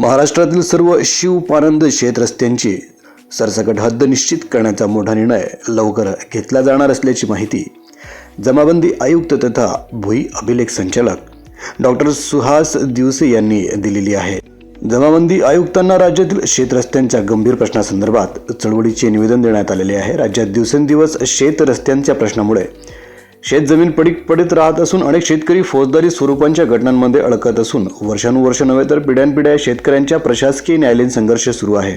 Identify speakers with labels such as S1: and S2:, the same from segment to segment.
S1: महाराष्ट्रातील सर्व शिवपानंद शेत रस्त्यांची सरसकट हद्द निश्चित करण्याचा मोठा निर्णय लवकर घेतला जाणार असल्याची माहिती जमाबंदी आयुक्त तथा भुई अभिलेख संचालक डॉक्टर सुहास दिवसे यांनी दिलेली आहे. जमाबंदी आयुक्तांना राज्यातील शेतरस्त्यांच्या गंभीर प्रश्नासंदर्भात चळवळीचे निवेदन देण्यात आलेले आहे. राज्यात दिवसेंदिवस शेतरस्त्यांच्या प्रश्नामुळे शेत जमीन पडीक पडत राहत असून अनेक शेतकरी फौजदारी स्वरूपांच्या घटनांमध्ये अडकत असून वर्षानुवर्ष नव्हे तर पिढ्यानपिढ्या शेतकऱ्यांच्या प्रशासकीय न्यायालयीन संघर्ष सुरू आहे.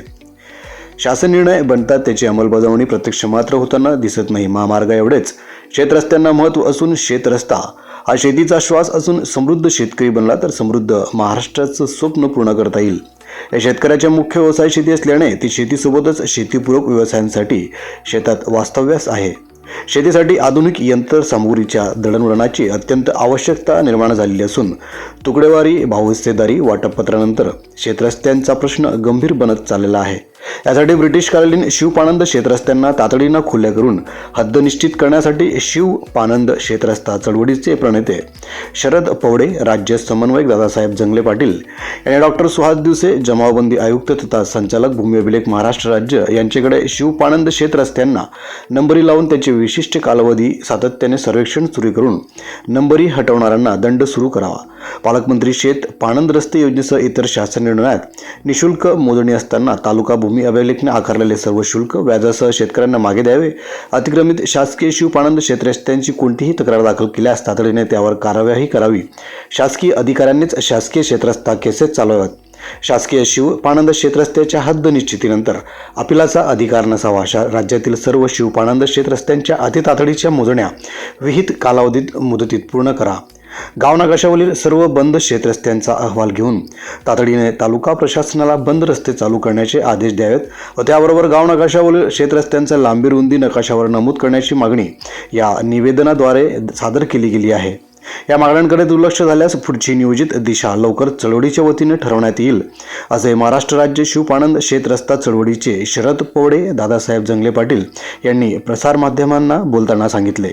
S1: शासन निर्णय बनतात त्याची अंमलबजावणी प्रत्यक्ष मात्र होताना दिसत नाही. महामार्ग एवढेच. शेतरस्त्यांना महत्त्व असून शेतरस्ता हा शेतीचा श्वास असून समृद्ध शेतकरी बनला तर समृद्ध महाराष्ट्राचं स्वप्न पूर्ण करता येईल. या शेतकऱ्याच्या मुख्य व्यवसाय शेती असल्याने ती शेतीसोबतच शेतीपूरक व्यवसायांसाठी शेतात वास्तव्यास आहे. शेतीसाठी आधुनिक यंत्रसामुग्रीच्या दळणवळणाची अत्यंत आवश्यकता निर्माण झालेली असून तुकडेवारी भावहिस्सेदारी वाटपपत्रानंतर शेतरस्त्यांचा प्रश्न गंभीर बनत चाललेला आहे. यासाठी ब्रिटिश कालीन शिवपानंद शेतरस्त्यांना तातडीनं खुल्या करून हद्द निश्चित करण्यासाठी शिवपानंद शेतरस्ता चळवळीचे प्रणेते शरद पवडे राज्य समन्वयक दादासाहेब जंगले पाटील यांनी डॉक्टर सुहास दिवसे जमावबंदी आयुक्त तथा संचालक भूमी अभिलेख महाराष्ट्र राज्य यांच्याकडे शिवपानंद क्षेत्रस्त्यांना नंबरी लावून त्याचे विशिष्ट कालावधी सातत्याने सर्वेक्षण सुरू करून नंबरी हटवणाऱ्यांना दंड सुरू करावा. पालकमंत्री शेत पाणंद रस्ते योजनेसह इतर शासन निर्णयात निशुल्क मोजणी असताना तालुका भूमी अभिलेखने आकारलेले सर्व शुल्क व्याजासह शेतकऱ्यांना मागे द्यावे. अतिक्रमित शासकीय शिवपाणंद क्षेत्रस्त्यांची कोणतीही तक्रार दाखल केल्यास तातडीने त्यावर कारवाई करावी. शासकीय अधिकाऱ्यांनीच शासकीय क्षेत्रस्था केसेस चालवाव्यात. शासकीय शिवपाणंद क्षेत्रस्त्याच्या हद्द निश्चितीनंतर अपिलाचा अधिकार नसावा शा राज्यातील सर्व शिवपाणंद क्षेत्रस्त्यांच्या अतितातडीच्या मोजण्या विहित कालावधीत मुदतीत पूर्ण करा. गावनकाशावरील सर्व बंद शेतरस्त्यांचा अहवाल घेऊन तातडीने तालुका प्रशासनाला बंद रस्ते चालू करण्याचे आदेश द्यावेत व त्याबरोबर गाव नकाशावरील शेतरस्त्यांचा लांबी रुंदी नकाशावर नमूद करण्याची मागणी या निवेदनाद्वारे सादर केली गेली आहे. या मागण्यांकडे दुर्लक्ष झाल्यास पुढची नियोजित दिशा लवकर चळवळीच्या वतीने ठरवण्यात येईल असे महाराष्ट्र राज्य शिवपानंद शेतरस्ता चळवळीचे शरद पवडे दादासाहेब जंगले पाटील यांनी प्रसारमाध्यमांना बोलताना सांगितले.